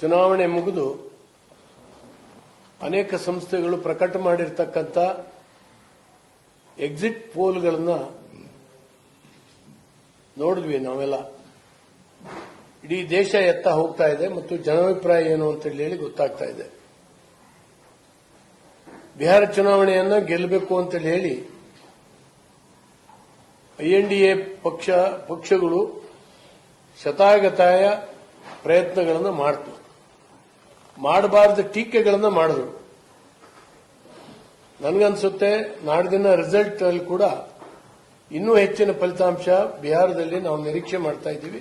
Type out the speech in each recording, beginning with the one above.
ಚುನಾವಣೆ ಮುಗಿದು ಅನೇಕ ಸಂಸ್ಥೆಗಳು ಪ್ರಕಟ ಮಾಡಿರ್ತಕ್ಕಂಥ ಎಕ್ಸಿಟ್ ಪೋಲ್ಗಳನ್ನು ನೋಡಿದ್ವಿ ನಾವೆಲ್ಲ. ಇಡೀ ದೇಶ ಎತ್ತ ಹೋಗ್ತಾ ಇದೆ ಮತ್ತು ಜನಾಭಿಪ್ರಾಯ ಏನು ಅಂತ ಹೇಳಿ ಗೊತ್ತಾಗ್ತಾ ಇದೆ. ಬಿಹಾರ ಚುನಾವಣೆಯನ್ನು ಗೆಲ್ಲಬೇಕು ಅಂತ ಹೇಳಿ ಐಎನ್ಡಿಎ ಪಕ್ಷ, ಪಕ್ಷಗಳು ಶತಾಗತಾಯ ಪ್ರಯತ್ನಗಳನ್ನು ಮಾಡ್ತು. ಮಾಡಬಾರ್ದ ಟೀಕೆಗಳನ್ನು ಮಾಡಿದ್ರು. ನನಗನ್ಸುತ್ತೆ ನಾಡ್ದಿನ ರಿಸಲ್ಟ್ ಅಲ್ಲಿ ಕೂಡ ಇನ್ನೂ ಹೆಚ್ಚಿನ ಫಲಿತಾಂಶ ಬಿಹಾರದಲ್ಲಿ ನಾವು ನಿರೀಕ್ಷೆ ಮಾಡ್ತಾ ಇದ್ದೀವಿ.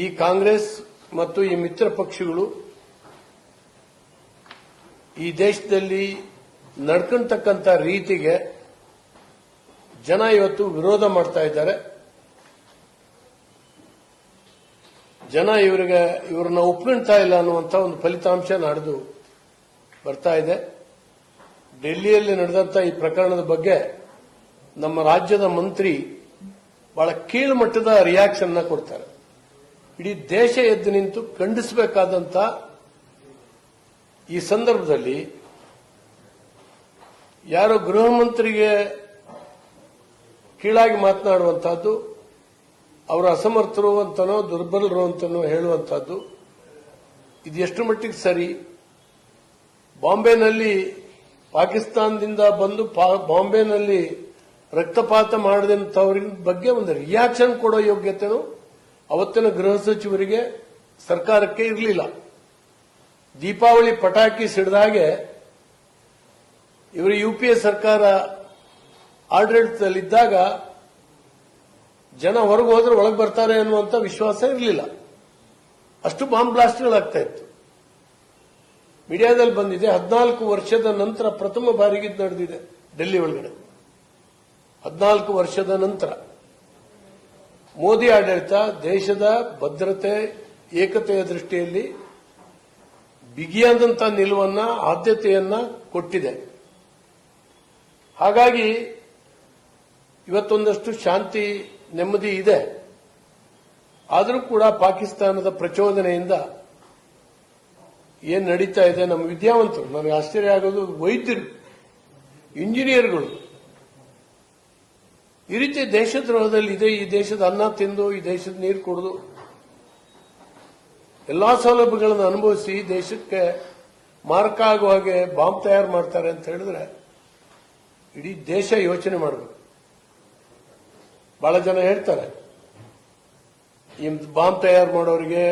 ಈ ಕಾಂಗ್ರೆಸ್ ಮತ್ತು ಈ ಮಿತ್ರ ಪಕ್ಷಗಳು ಈ ದೇಶದಲ್ಲಿ ನಡ್ಕೊಂತಕ್ಕಂಥ ರೀತಿಗೆ ಜನ ಇವತ್ತು ವಿರೋಧ ಮಾಡ್ತಾ ಇದ್ದಾರೆ. ಜನ ಇವರಿಗೆ, ಇವ್ರನ್ನ ಒಪ್ಕೊಳ್ತಾ ಇಲ್ಲ ಅನ್ನುವಂಥ ಒಂದು ಫಲಿತಾಂಶ ನಡೆದು ಬರ್ತಾ ಇದೆ. ಡೆಲ್ಲಿಯಲ್ಲಿ ನಡೆದಂತ ಈ ಪ್ರಕರಣದ ಬಗ್ಗೆ ನಮ್ಮ ರಾಜ್ಯದ ಮಂತ್ರಿ ಬಹಳ ಕೀಳುಮಟ್ಟದ ರಿಯಾಕ್ಷನ್ ಕೊಡ್ತಾರೆ. ಇಡೀ ದೇಶ ಎದ್ದು ನಿಂತು ಖಂಡಿಸಬೇಕಾದಂತ ಈ ಸಂದರ್ಭದಲ್ಲಿ ಯಾರೋ ಗೃಹ ಮಂತ್ರಿಗೆ ಕೀಳಾಗಿ ಮಾತನಾಡುವಂತಹದ್ದು ಅವರು ಅಸಮರ್ಥರು ಅಂತನೋ ದುರ್ಬಲರು ಅಂತನೋ ಹೇಳುವಂತಹದ್ದು ಇದು ಎಷ್ಟು ಮಟ್ಟಿಗೆ ಸರಿ? ಬಾಂಬೆನಲ್ಲಿ ಪಾಕಿಸ್ತಾನದಿಂದ ಬಂದು ಬಾಂಬೆನಲ್ಲಿ ರಕ್ತಪಾತ ಮಾಡಿದಂಥವ್ರ ಬಗ್ಗೆ ಒಂದು ರಿಯಾಕ್ಷನ್ ಕೊಡೋ ಯೋಗ್ಯತೆನೂ ಅವತ್ತಿನ ಗೃಹ ಸಚಿವರಿಗೆ ಸರ್ಕಾರಕ್ಕೆ ಇರಲಿಲ್ಲ. ದೀಪಾವಳಿ ಪಟಾಕಿ ಸಿಡಿದಾಗೆ ಇವರು ಯು ಪಿ ಎ ಸರ್ಕಾರ ಆಡಳಿತದಲ್ಲಿದ್ದಾಗ ಜನ ಹೊರಗೆ ಹೋದ್ರೆ ಒಳಗೆ ಬರ್ತಾರೆ ಅನ್ನುವಂಥ ವಿಶ್ವಾಸ ಇರಲಿಲ್ಲ. ಅಷ್ಟು ಬಾಂಬ್ ಬ್ಲಾಸ್ಟ್ಗಳಾಗ್ತಾ ಇತ್ತು. ಮೀಡಿಯಾದಲ್ಲಿ ಬಂದಿದೆ, ಹದಿನಾಲ್ಕು ವರ್ಷದ ನಂತರ ಪ್ರಥಮ ಬಾರಿಗೆ ನಡೆದಿದೆ, ಡೆಲ್ಲಿ ಒಳಗಡೆ. ಹದಿನಾಲ್ಕು ವರ್ಷದ ನಂತರ. ಮೋದಿ ಆಡಳಿತ ದೇಶದ ಭದ್ರತೆ, ಏಕತೆಯ ದೃಷ್ಟಿಯಲ್ಲಿ ಬಿಗಿಯಾದಂತಹ ನಿಲುವನ್ನ, ಆದ್ಯತೆಯನ್ನ ಕೊಟ್ಟಿದೆ. ಹಾಗಾಗಿ ಇವತ್ತೊಂದಷ್ಟು ಶಾಂತಿ ನೆಮ್ಮದಿ ಇದೆ. ಆದರೂ ಕೂಡ ಪಾಕಿಸ್ತಾನದ ಪ್ರಚೋದನೆಯಿಂದ ಏನ್ ನಡೀತಾ ಇದೆ ನಮ್ಮ ವಿದ್ಯಾವಂತರು ನನಗೆ ಆಶ್ಚರ್ಯ ಆಗೋದು ವೈದ್ಯರು, ಇಂಜಿನಿಯರ್ಗಳು. ಈ ರೀತಿ ದೇಶದ್ರೋಹದಲ್ಲಿ ಇದೆ, ಈ ದೇಶದ ಅನ್ನ ತಿಂದು, ಈ ದೇಶದ ನೀರು ಕುಡಿದು. ಎಲ್ಲಾ ಸೌಲಭ್ಯಗಳನ್ನು ಅನುಭವಿಸಿ ದೇಶಕ್ಕೆ ಮಾರಕ ಆಗುವ ಹಾಗೆ ಬಾಂಬ್ ತಯಾರು ಮಾಡ್ತಾರೆ ಅಂತ ಹೇಳಿದ್ರೆ ಇಡೀ ದೇಶ ಯೋಚನೆ ಮಾಡಬೇಕು. ಬಹಳ ಜನ ಹೇಳ್ತಾರೆ. ಈ ಬಾಂಬ್ ತಯಾರು ಮಾಡೋರಿಗೆ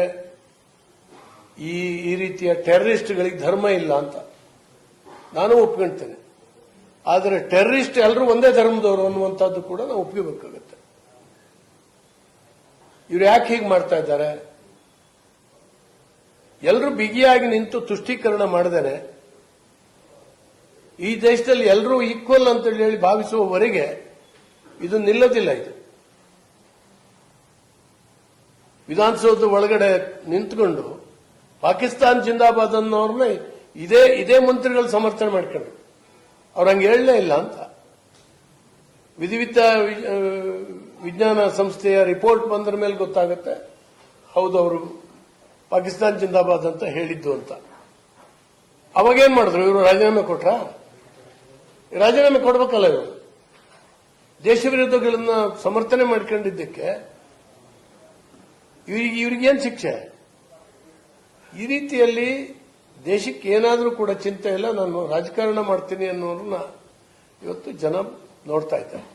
ಈ ಈ ರೀತಿಯ ಟೆರರಿಸ್ಟ್ಗಳಿಗೆ ಧರ್ಮ ಇಲ್ಲ ಅಂತ ನಾನು ಒಪ್ಕೊಳ್ತೇನೆ ಆದರೆ ಟೆರರಿಸ್ಟ್ ಎಲ್ಲರೂ ಒಂದೇ ಧರ್ಮದವರು ಅನ್ನುವಂಥದ್ದು ಕೂಡ ನಾವು ಒಪ್ಕೋಬೇಕಾಗತ್ತೆ ಇವ್ರು ಯಾಕೆ ಹೀಗೆ ಮಾಡ್ತಾ ಇದ್ದಾರೆ? ಎಲ್ಲರೂ ಬಿಗಿಯಾಗಿ ನಿಂತು ತುಷ್ಟೀಕರಣ ಮಾಡದೇನೆ. ಈ ದೇಶದಲ್ಲಿ ಎಲ್ಲರೂ ಈಕ್ವಲ್ ಅಂತ ಹೇಳಿ ಭಾವಿಸುವವರೆಗೆ ಇದು ನಿಲ್ಲದಿಲ್ಲ ಇದು. ವಿಧಾನಸೌಧದ ಒಳಗಡೆ ನಿಂತ್ಕೊಂಡು ಪಾಕಿಸ್ತಾನ್ ಜಿಂದಾಬಾದ್ ಅನ್ನೋರ್ನೇ ಇದೇ ಇದೇ ಮಂತ್ರಿಗಳು ಸಮರ್ಥನೆ ಮಾಡ್ಕೊಂಡ್ರು ಅವ್ರು ಹಂಗೆ ಹೇಳಲೇ ಇಲ್ಲ ಅಂತ. ವಿಧಿವಿತ ವಿಜ್ಞಾನ ಸಂಸ್ಥೆಯ ರಿಪೋರ್ಟ್ ಬಂದ್ರ ಮೇಲೆ ಗೊತ್ತಾಗುತ್ತೆ. ಹೌದು, ಅವರು ಪಾಕಿಸ್ತಾನ್ ಜಿಂದಾಬಾದ್ ಅಂತ ಹೇಳಿದ್ದು ಅಂತ. ಅವಾಗೇನ್ ಮಾಡಿದ್ರು? ಇವರು ರಾಜೀನಾಮೆ ಕೊಟ್ರ? ರಾಜೀನಾಮೆ ಕೊಡ್ಬೇಕಲ್ಲ ಇವರು? ದೇಶ ವಿರೋಧಗಳನ್ನ ಸಮರ್ಥನೆ ಮಾಡ್ಕೊಂಡಿದ್ದಕ್ಕೆ ಇವ್ರಿಗೆ ಇವ್ರಿಗೇನು ಶಿಕ್ಷೆ? ಈ ರೀತಿಯಲ್ಲಿ ದೇಶಕ್ಕೆ ಏನಾದರೂ ಕೂಡ ಚಿಂತೆ ಇಲ್ಲ, ನಾನು ರಾಜಕಾರಣ ಮಾಡ್ತೀನಿ ಅನ್ನೋರನ್ನ ಇವತ್ತು ಜನ ನೋಡ್ತಾ ಇದ್ದಾರೆ.